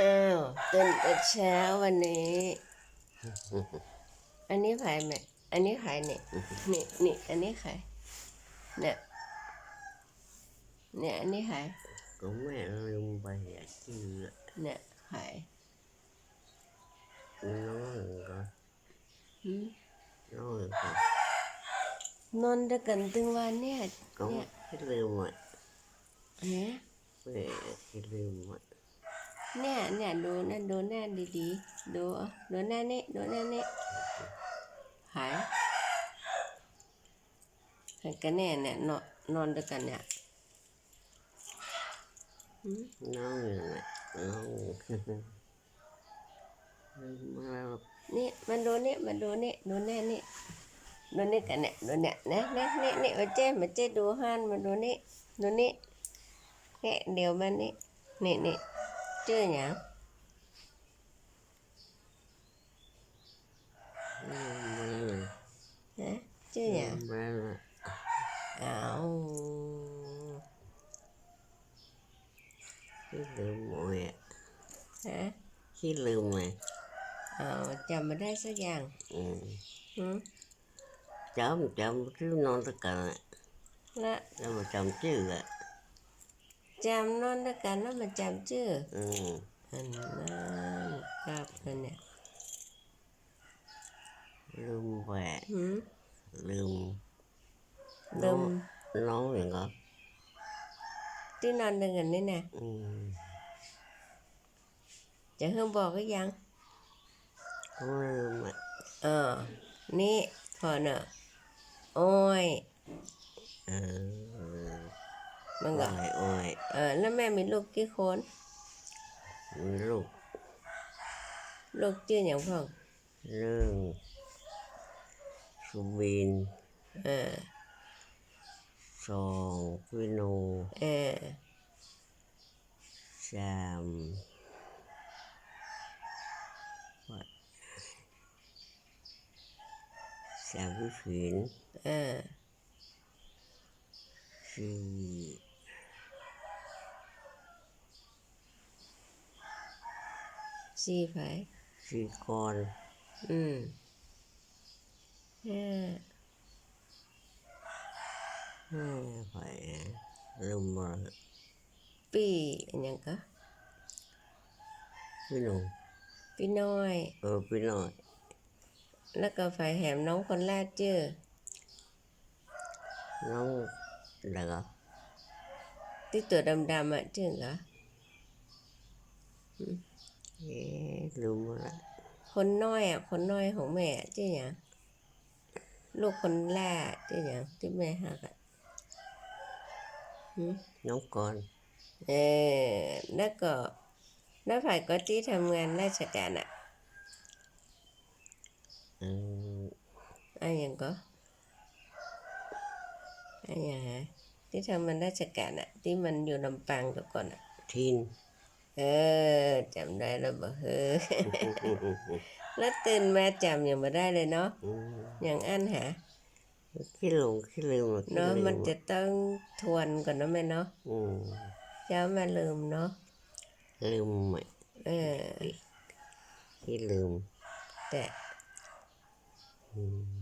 อ้าวตื่นแต่เช้าวันนี้ อันนี้ใครแม่อันนี้ใครเนี่ยนี่นี่อันนี้ใครเนี่ยเนี่ยอันนี้ใคร cũng mẹ ลืมไปอะชื่อเนี่ยใครน้องหนึ่งก็หืมน้องหนึ่งก็นอนด้วยกันถึงวันเนี่ย cũng เนี่ย cái ลืมอะเอ๊ะ mẹ cái ลืมอะ เนี่ยเนี่ยดูนะดูหน้าดีๆดูเอาดูหน้านี่ดูหน้านี่หายหายกันแน่เนี่ยนอนนอนด้วยกันเนี่ยหืมน้องหนึ่งอะน้องมาแล้วนี่มันดูนี่มันดูนี่ดูแน่นี่ดูนี่กันเนี่ยดูเนี่ยนะนะนี่นี่มาเจ้มาเจ้ดูฮันมาดูนี่ดูนี่เนี่ยเดี๋ยวมันนี่นี่นี่ പറ്റൂ ഞാൻ chưa nhỉ ảo. Khi lượm mùi ạ. Hả? Khi lượm mùi. Ờ chồng mình thấy sao vàng ừ. Ừ. Chồng chồng chứ non tất cả đó chồng chồng chứ ạ. จำชื่ออะจำนอนด้วยกันแล้วมาจำชื่ออืมอันนั้นครับอันเนี่ยลืมแหวะหืมลืมลืมน้องอย่างก็ที่นอนด้วยกันนี่นะอืมจะเพิ่งบอกก็ยังก็ลืมอะเออนี่พอเนอะโอ้ยเออ มันโอ้ก็ยโอ้ยเออแล้วแม่มีลูกกี่คนมีลูก ลูกชื่ออย่างพ่องเรื่องสุบินเออสองพิโนเออสามสามพิผินเออสี่ สี่ไผสี่กอนอืมห้าห้าไปลืมมาปีอันยังก็พี่หนูปีน้อย เออพี่น้อย แล้วก็ฝ่ายแหมน้องคนแรกชื่อน้องอะไรก็ที่ตัวดำๆอะชื่อเหรอ เอ๊ะลืมมาละคนน้อยอะ คนน้อยของแม่ชื่อหยังลูกคนแรกชื่อหยังที่แม่หักอะหืมน้องกอนเออแล้วก็แล้วฝ่ายก็ที่ทำงานราชการอะเอออะอย่างก็อะอย่างฮะที่ทำงานราชการอะ ที่มันอยู่ลำปางแต่ก่อนอะทิน เออจำได้แล้วบ่เฮ้อแล้วตื่นมาจำยังไม่ได้เลยเนาะอืมอย่างอันหาขี้หลงขี้ลืมอะขี้เนาะลืมันจะต้องทวนก่อนเนาะแม่เนาะอืมเจ้ามาลืมเนาะลืมไหมเออขี้ลืมแต่อืม